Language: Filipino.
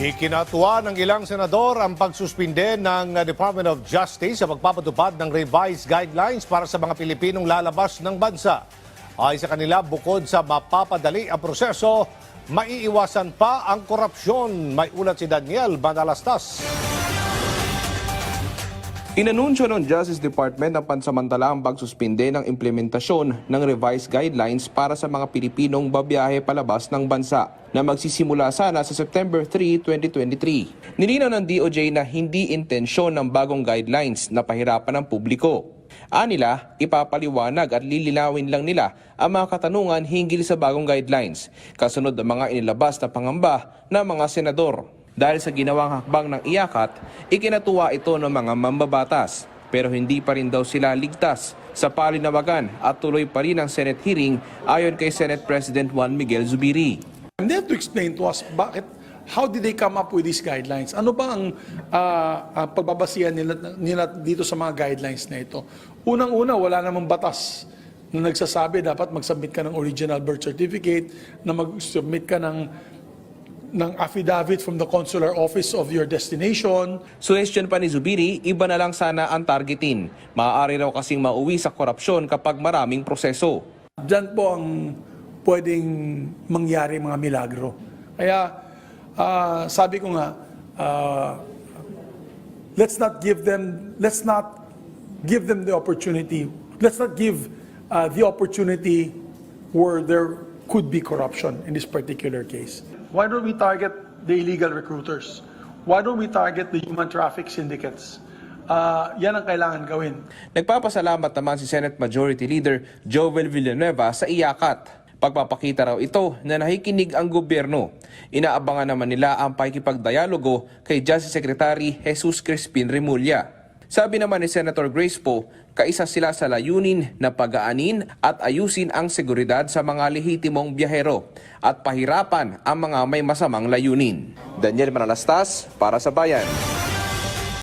Ikinatuwa ng ilang senador ang pagsuspinde ng Department of Justice sa pagpapatupad ng revised guidelines para sa mga Pilipinong lalabas ng bansa. Ay sa kanila, bukod sa mapapadali ang proseso, maiiwasan pa ang korupsyon. May ulat si Daniel Banalastas. Inanunsyo ng Justice Department ang pansamantalaang pagsuspinde ng implementasyon ng revised guidelines para sa mga Pilipinong babiyahe palabas ng bansa na magsisimula sana sa September 3, 2023. Nilinaw ng DOJ na hindi intensyon ng bagong guidelines na pahirapan ang publiko. Anila, ipapaliwanag at lilinawin lang nila ang mga katanungan hinggil sa bagong guidelines, kasunod ng mga inilabas na pangamba ng mga senador. Dahil sa ginawang hakbang ng iyakat, ikinatuwa ito ng mga mambabatas. Pero hindi pa rin daw sila ligtas sa palinawagan at tuloy pa rin ang Senate hearing ayon kay Senate President Juan Miguel Zubiri. And they have to explain to us bakit, how did they come up with these guidelines? Ano ba ang ah, ah, pagbabasihan nila, nila dito sa mga guidelines na ito? Unang-una, wala namang batas na nagsasabi dapat mag-submit ka ng original birth certificate, na mag-submit ka ng ng affidavit from the consular office of your destination, Suggestion pa ni Zubiri, iba na lang sana ang targetin. Maaari raw kasing mauwi sa korupsyon kapag maraming proseso. Diyan po ang pwedeng mangyari mga milagro. Kaya ah, sabi ko nga, ah, let's not give them, let's not give them the opportunity, let's not give ah, the opportunity where there could be corruption in this particular case. Why don't we target the illegal recruiters? Why don't we target the human traffic syndicates? Ah, yan ang kailangan gawin. Nagpapasalamat naman si Senate Majority Leader Jovel Villanueva sa iyakat. Pagpapakita raw ito na nakikinig ang gobyerno. Inaabangan naman nila ang pakikipagdialogo kay Justice Secretary Jesus Crispin Remulla. Sabi naman ni Senator Grace Poe, kaisa sila sa layunin na pagaanin at ayusin ang seguridad sa mga lehitimong biyahero at pahirapan ang mga may masamang layunin. Daniel Manalastas para sa Bayan.